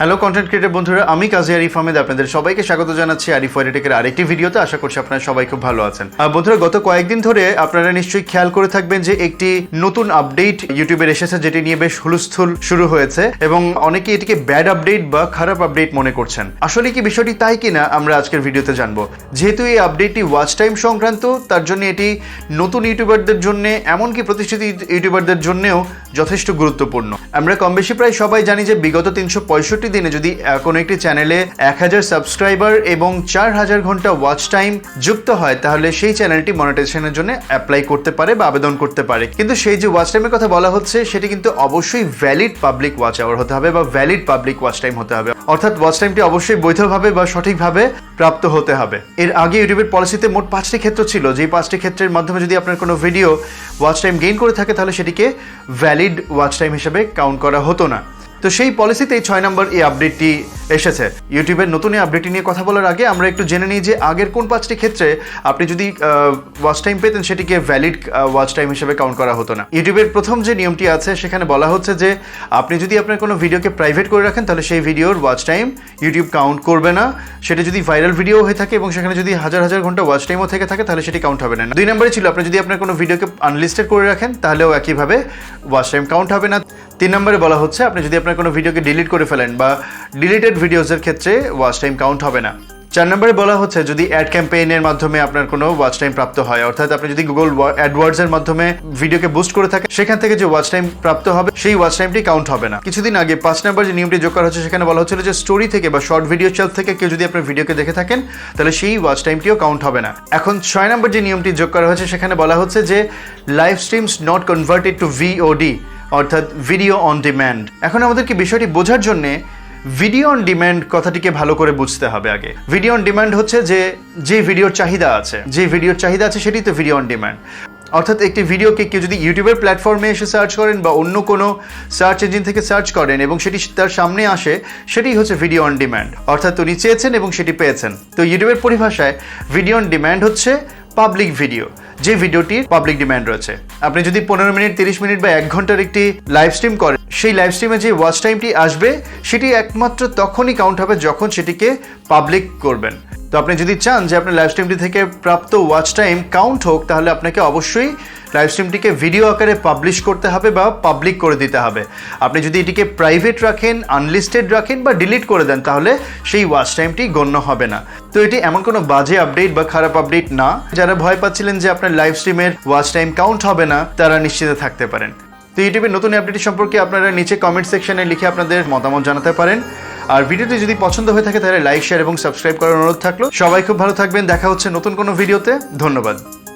Hello content creator বন্ধুরা, আমি কাজী আরিফ আহমেদ, আপনাদের সবাইকে স্বাগত জানাচ্ছি আরিফ ওয়ারিটেকের আরেকটি ভিডিওতে। আশা করছি আপনারা সবাই খুব ভালো আছেন। বন্ধুরা, গত কয়েকদিন ধরে আপনারা নিশ্চয়ই খেয়াল করে থাকবেন যে একটি নতুন আপডেট ইউটিউবের এসেছে, যেটি নিয়ে বেশ হুলস্থুল শুরু হয়েছে এবং অনেকে এটিকে ব্যাড আপডেট বা খারাপ আপডেট মনে করছেন। আসলে কি বিষয়টি তাই কিনা আমরা আজকের ভিডিওতে জানব। যেহেতু এই আপডেটটি ওয়াচ টাইম সংক্রান্ত, তার জন্য এটি নতুন ইউটিউবারদের জন্য, এমনকি প্রতিষ্ঠিত ইউটিউবারদের জন্যও যথেষ্ট গুরুত্বপূর্ণ। আমরা কম বেশি প্রায় সবাই জানি যে বিগত তিনশো পঁয়ষট্টি দিনে যদি কোনো একটি চ্যানেলে এক হাজার সাবস্ক্রাইবার এবং চার হাজার ঘণ্টা ওয়াচ টাইম যুক্ত হয়, তাহলে সেই চ্যানেলটি মনিটাইজেশনের জন্য অ্যাপ্লাই করতে পারে বা আবেদন করতে পারে। কিন্তু সেই যে ওয়াচ টাইমের কথা বলা হচ্ছে, সেটি কিন্তু অবশ্যই ভ্যালিড পাবলিক ওয়াচ আওয়ার হতে হবে বা ভ্যালিড পাবলিক ওয়াচ টাইম হতে হবে। অর্থাৎ ওয়াচ টাইমটি অবশ্যই বৈধভাবে বা সঠিকভাবে প্রাপ্ত হতে হবে। এর আগে ইউটিউবের পলিসিতে মোট পাঁচটি ক্ষেত্র ছিল যে পাঁচটি ক্ষেত্রের মাধ্যমে যদি আপনার কোনো ভিডিও ওয়াচ টাইম গেইন করে থাকে, তাহলে সেটিকে ভ্যালিড ওয়াচ টাইম হিসেবে কাউন্ট করা হতো না। তো সেই পলিসিতেই ছয় নম্বর এই আপডেটটি এসেছে। ইউটিউবের নতুন আপডেটটি নিয়ে কথা বলার আগে আমরা একটু জেনে নিই যে আগের কোন পাঁচটি ক্ষেত্রে আপনি যদি ওয়াচ টাইম পেতেন, সেটিকে ভ্যালিড ওয়াচ টাইম হিসেবে কাউন্ট করা হতো না। ইউটিউবের প্রথম যে নিয়মটি আছে, সেখানে বলা হচ্ছে যে আপনি যদি আপনার কোনো ভিডিওকে প্রাইভেট করে রাখেন, তাহলে সেই ভিডিওর ওয়াচ টাইম ইউটিউব কাউন্ট করবে না। সেটা যদি ভাইরাল ভিডিও হয়ে থাকে এবং সেখানে যদি হাজার হাজার ঘণ্টা ওয়াচ টাইমও থেকে থাকে, তাহলে সেটি কাউন্ট হবে না। দুই নম্বরে ছিল, আপনি যদি আপনার কোনো ভিডিওকে আনলিস্টেড করে রাখেন, তাহলেও একইভাবে ওয়াচ টাইম কাউন্ট হবে না। তিন নম্বরে বলা হচ্ছে, আপনি যদি আপনার কোনো ভিডিওকে ডিলিট করে ফেলেন বা ডিলিটেড ভিডিওসের ক্ষেত্রে ওয়াচ টাইম কাউন্ট হবে না। চার নম্বরে বলা হচ্ছে, যদি অ্যাড ক্যাম্পেইনের মাধ্যমে আপনার কোনো ওয়াচ টাইম প্রাপ্ত হয়, অর্থাৎ আপনি যদি গুগল অ্যাডওয়ার্ডস এর মাধ্যমে ভিডিওকে বুস্ট করে থাকেন, সেখান থেকে যে ওয়াচ টাইম প্রাপ্ত হবে, সেই ওয়াচ টাইমটি কাউন্ট হবে না। কিছুদিন আগে পাঁচ নম্বর যে নিয়মটি যোগ করা হচ্ছে, সেখানে বলা হচ্ছিল যে স্টোরি থেকে বা শর্ট ভিডিও চ্যানেল থেকে কেউ যদি আপনার ভিডিওকে দেখে থাকেন, তাহলে সেই ওয়াচ টাইমটিও কাউন্ট হবে না। এখন ছয় নম্বর যে নিয়মটি যোগ করা হয়েছে, সেখানে বলা হচ্ছে যে live streams not converted to VOD অর্থাৎ ভিডিও অন ডিম্যান্ড এখন আমাদেরকে বিষয়টি বোঝার জন্যে ভিডিও অন ডিম্যান্ড কথাটিকে ভালো করে বুঝতে হবে আগে। ভিডিও অন ডিম্যান্ড হচ্ছে যে যে ভিডিওর চাহিদা আছে। যে ভিডিওর চাহিদা আছে সেটাই তো ভিডিও অন ডিম্যান্ড অর্থাৎ একটি ভিডিওকে কেউ যদি ইউটিউবের প্ল্যাটফর্মে এসে সার্চ করেন বা অন্য কোনো সার্চ ইঞ্জিন থেকে সার্চ করেন এবং সেটি তার সামনে আসে, সেটি হচ্ছে ভিডিও অন ডিম্যান্ড অর্থাৎ উনি চেয়েছেন এবং সেটি পেয়েছেন। তো ইউটিউবের পরিভাষায় ভিডিও অন ডিম্যান্ড হচ্ছে পাবলিক ভিডিও যে ভিডিওটির পাবলিক ডিম্যান্ড রয়েছে। আপনি যদি পনেরো মিনিট, তিরিশ মিনিট বা এক ঘণ্টার একটি লাইভ স্ট্রিম করেন সেই লাইভ স্ট্রিমে যে ওয়াচ টাইমটি আসবে, সেটি একমাত্র তখনই কাউন্ট হবে যখন সেটিকে পাবলিক করবেন। তো আপনি যদি চান যে আপনার লাইভ স্ট্রিমটি থেকে প্রাপ্ত ওয়াচ টাইম কাউন্ট হোক, তাহলে আপনাকে অবশ্যই লাইভ স্ট্রিমটিকে ভিডিও আকারে পাবলিশ করতে হবে বা পাবলিক করে দিতে হবে। আপনি যদি এটিকে প্রাইভেট রাখেন আনলিস্টেড রাখেন বা ডিলিট করে দেন, তাহলে সেই ওয়াচ টাইমটি গণ্য হবে না। তো এটি এমন কোনো বাজে আপডেট বা খারাপ আপডেট না। যারা ভয় পাচ্ছিলেন যে আপনার লাইভ স্ট্রিমের ওয়াচ টাইম কাউন্ট হবে না, তারা নিশ্চিত থাকতে পারেন। তো ইউটিউবের নতুন আপডেট সম্পর্কে আপনারা নিচে কমেন্ট সেকশনে লিখে আপনাদের মতামত জানাতে পারেন। আর ভিডিওটি যদি পছন্দ হয়ে থাকে, তাহলে লাইক শেয়ার এবং সাবস্ক্রাইব করার অনুরোধ থাকল। সবাই খুব ভালো থাকবেন। দেখা হচ্ছে নতুন কোনো ভিডিওতে ধন্যবাদ।